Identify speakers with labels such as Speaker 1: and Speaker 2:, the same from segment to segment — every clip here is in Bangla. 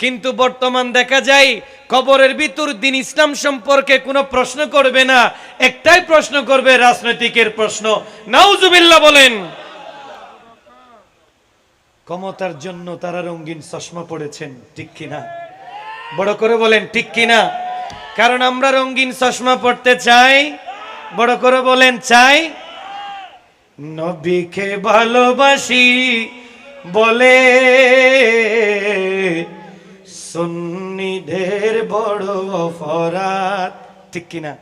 Speaker 1: কিন্তু বর্তমান দেখা যায়, কবরের ভিতর দিন ইসলাম সম্পর্কে কোনো প্রশ্ন করবে না। একটাই প্রশ্ন করবে, রাজনৈতিকের প্রশ্ন। নাউজুবিল্লাহ বলেন, ক্ষমতার জন্য তারা রঙিন চশমা পড়েছেন, ঠিক কিনা? বড় করে বলেন, ঠিক কিনা? কারণ আমরা রঙিন চশমা পড়তে চাই, বড় করে বলেন, চাই। নবীকে ভালোবাসি বলে সুন্নিদের বড় অপরাধ। ঠিক কিনা?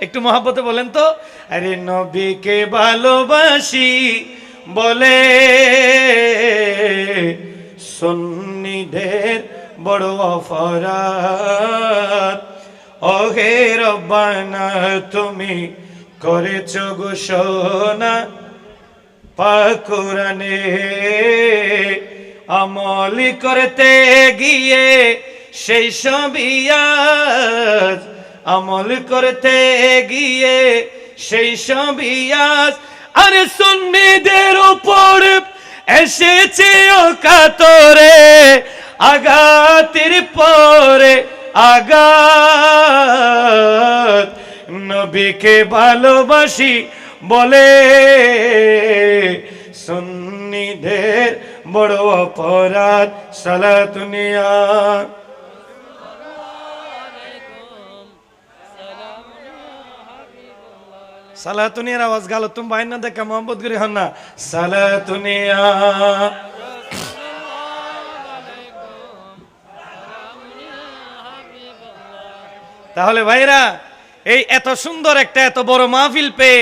Speaker 1: একটু মহাব্বতে বলেন তো। আরে নবীকে ভালোবাসি বলে সুন্নিদের বড় অপরাধ। ওহে রব্বানা, তুমি করেছ ঘোষণা পাকুরানে আমলি করতে গিয়ে সেই সবিয়াজ আমল করতে গিয়ে সেই সবিয়াজ আরে সুন্নিদের উপর এসেছে ও কাতরে আঘাতের পরে আঘাত। নবীকে ভালোবাসি বলে বড় অপরাধ সালাতুনিয়া সালাতুনিয়ার আওয়াজ তুমি বাইন না দেখা মোহাম্মদ হন না। তাহলে ভাইরা, এই এত সুন্দর একটা এত বড় মাহফিল পেয়ে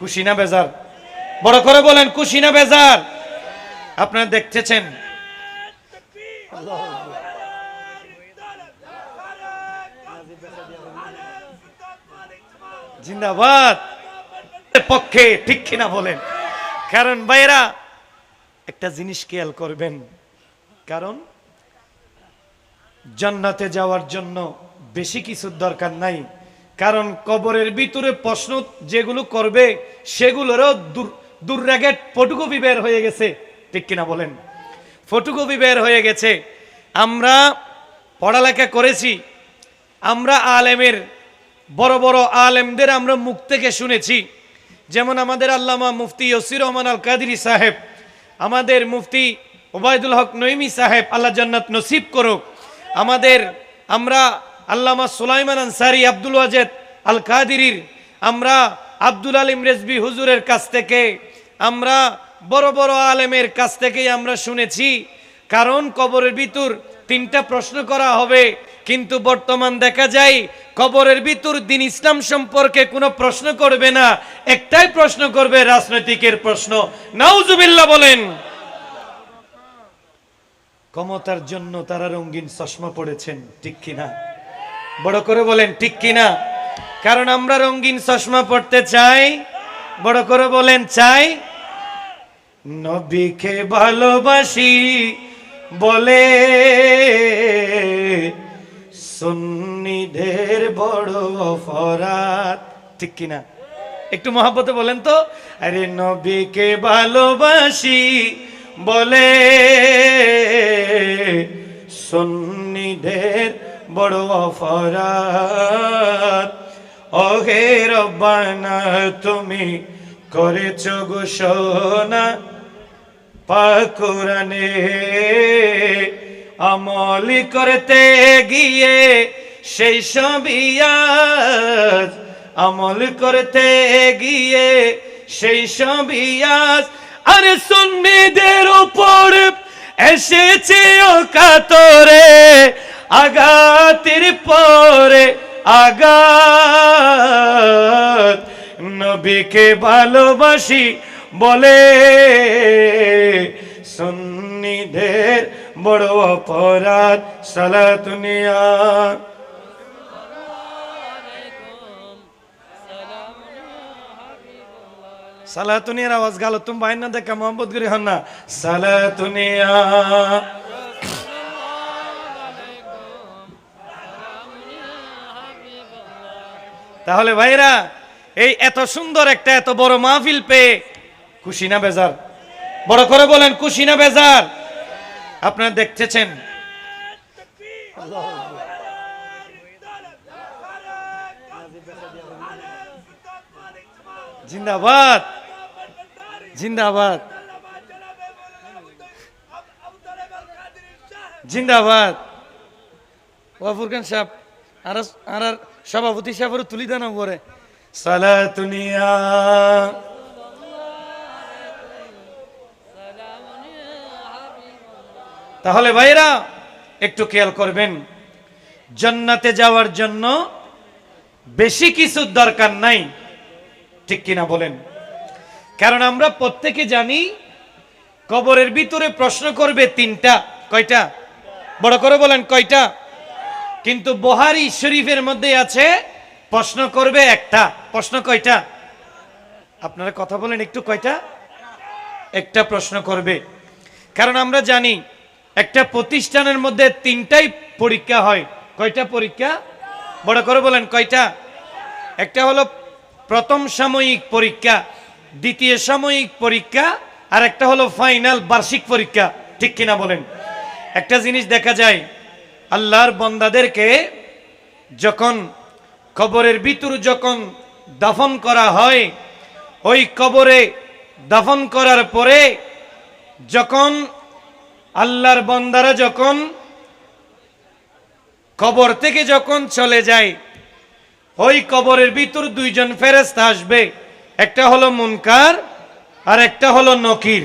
Speaker 1: খুশি না বেজার? বড় করে বলেন, খুশি না বেজার? আপনারা দেখতেছেন? জিন্দাবাদ। পক্ষে ঠিক কিনা বলেন। কারণ ভাইরা একটা জিনিস খেয়াল করবেন। কারণ জান্নাতে যাওয়ার জন্য বেশি কিছুর দরকার নাই। কারণ কবরের ভিতরে প্রশ্ন যেগুলো করবে, সেগুলোরও দূর দুর্রাগের ফটোকপি বের হয়ে গেছে। ঠিক কিনা বলেন? ফটোকপি বের হয়ে গেছে। আমরা পড়ালেখা করেছি। আমরা আলেমের, বড় বড় আলেমদের আমরা মুখ থেকে শুনেছি। যেমন আমাদের আল্লামা মুফতি ইসির রহমান আল কাদিরি সাহেব, আমাদের মুফতি ওবায়দুল হক নইমি সাহেব, আল্লাহ জান্নাত নসিব করুক। আমাদের আমরা আল্লামা সুলাইমান আনসারি আব্দুল ওয়াজেদ আল কাদিরির আমরা আব্দুল আলিম রেজবি হুজুরের কাছ থেকে, আমরা বড় বড় আলেমের কাছ থেকেই আমরা শুনেছি, কারণ কবরের ভিতর তিনটা প্রশ্ন করা হবে, কিন্তু বর্তমান দেখা যায়, কবরের ভিতর দিন ইসলাম সম্পর্কে কোনো প্রশ্ন করবে না, একটাই প্রশ্ন করবে, রাজনৈতিকের প্রশ্ন। নাউজুবিল্লাহ বলেন। ক্ষমতার জন্য তারা রঙিন চশমা পড়েছেন, ঠিক কিনা? বড় করে বলেন, ঠিক কিনা? কারণ আমরা রঙিন চশমা পড়তে চাই, বড় করে বলেন, চাই নবীকে ভালোবাসি বলে সুন্নিদের বড় অপরাধ। ঠিক কিনা? একটু মহাব্বতে বলেন তো। আরে নবীকে ভালোবাসি বলে সুন্নিদের বড় অপরাধ। ওহে রব্বানা, তুমি করেছ ঘোষণা পাকুরানে আমলি করতে গিয়ে সেই সবিয়াজ আমল করতে গিয়ে সেই সবিয়াজ আরে সুন্নিদের উপর এসেছে ও কাতরে আঘাতের পরে আঘাত। নবীকে ভালোবাসি বলে, সুন্নিদের বড় অপরাধ সালাতুনিয়া সালাতুনিয়ার আওয়াজ তুমি বাইন না দেখা, মোহাম্মদ গুরি হন না। সালাতুনিয়া তাহলে ভাইরা, এই এত সুন্দর একটা, এত বড় মাহফিল পেয়ে খুশি না বেজার? বড় করে বলেন, খুশি না বেজার? আপনারা দেখতেছেন? জিন্দাবাদ। জিন্দাবাদ। জিন্দাবাদ। ওয়াফুর খান সাহেব, আর আর সভাপতি সাহেবের তুলি দানা পরে সালাতুনিয়া তাহলে ভাইরা একটু খেয়াল করবেন। জান্নাতে যাওয়ার জন্য বেশি কিছুর দরকার নাই। ঠিক কিনা বলেন? কারণ আমরা প্রত্যেকে জানি, কবরের ভিতরে প্রশ্ন করবে তিনটা। কয়টা? বড় করে বলেন, কয়টা? কিন্তু বহারি শরীফের মধ্যে আছে, প্রশ্ন করবে একটা। প্রশ্ন কয়টা? আপনারা কথা বলেন, একটু কয়টা? একটা প্রশ্ন করবে। কারণ আমরা জানি একটা প্রতিষ্ঠানের মধ্যে তিনটাই পরীক্ষা হয়। কয়টা পরীক্ষা? বড় করে বলেন, কয়টা? একটা হলো প্রথম সাময়িক পরীক্ষা, দ্বিতীয় সাময়িক পরীক্ষা, আর একটা হলো ফাইনাল বার্ষিক পরীক্ষা। ঠিক কিনা বলেন? একটা জিনিস দেখা যায়, আল্লাহর বন্দাদেরকে যখন কবরের ভিতর যখন দাফন করা হয়, ওই কবরে দাফন করার পরে যখন আল্লাহর বন্দারা যখন কবর থেকে যখন চলে যায়, ওই কবরের ভিতর দুইজন ফেরেস্তা আসবে। একটা হলো মুনকার, আর একটা হলো নকির।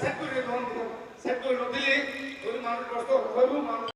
Speaker 2: সেভ করে সেভ করে নদিলে
Speaker 3: মানুষ কষ্ট হইব মানুষ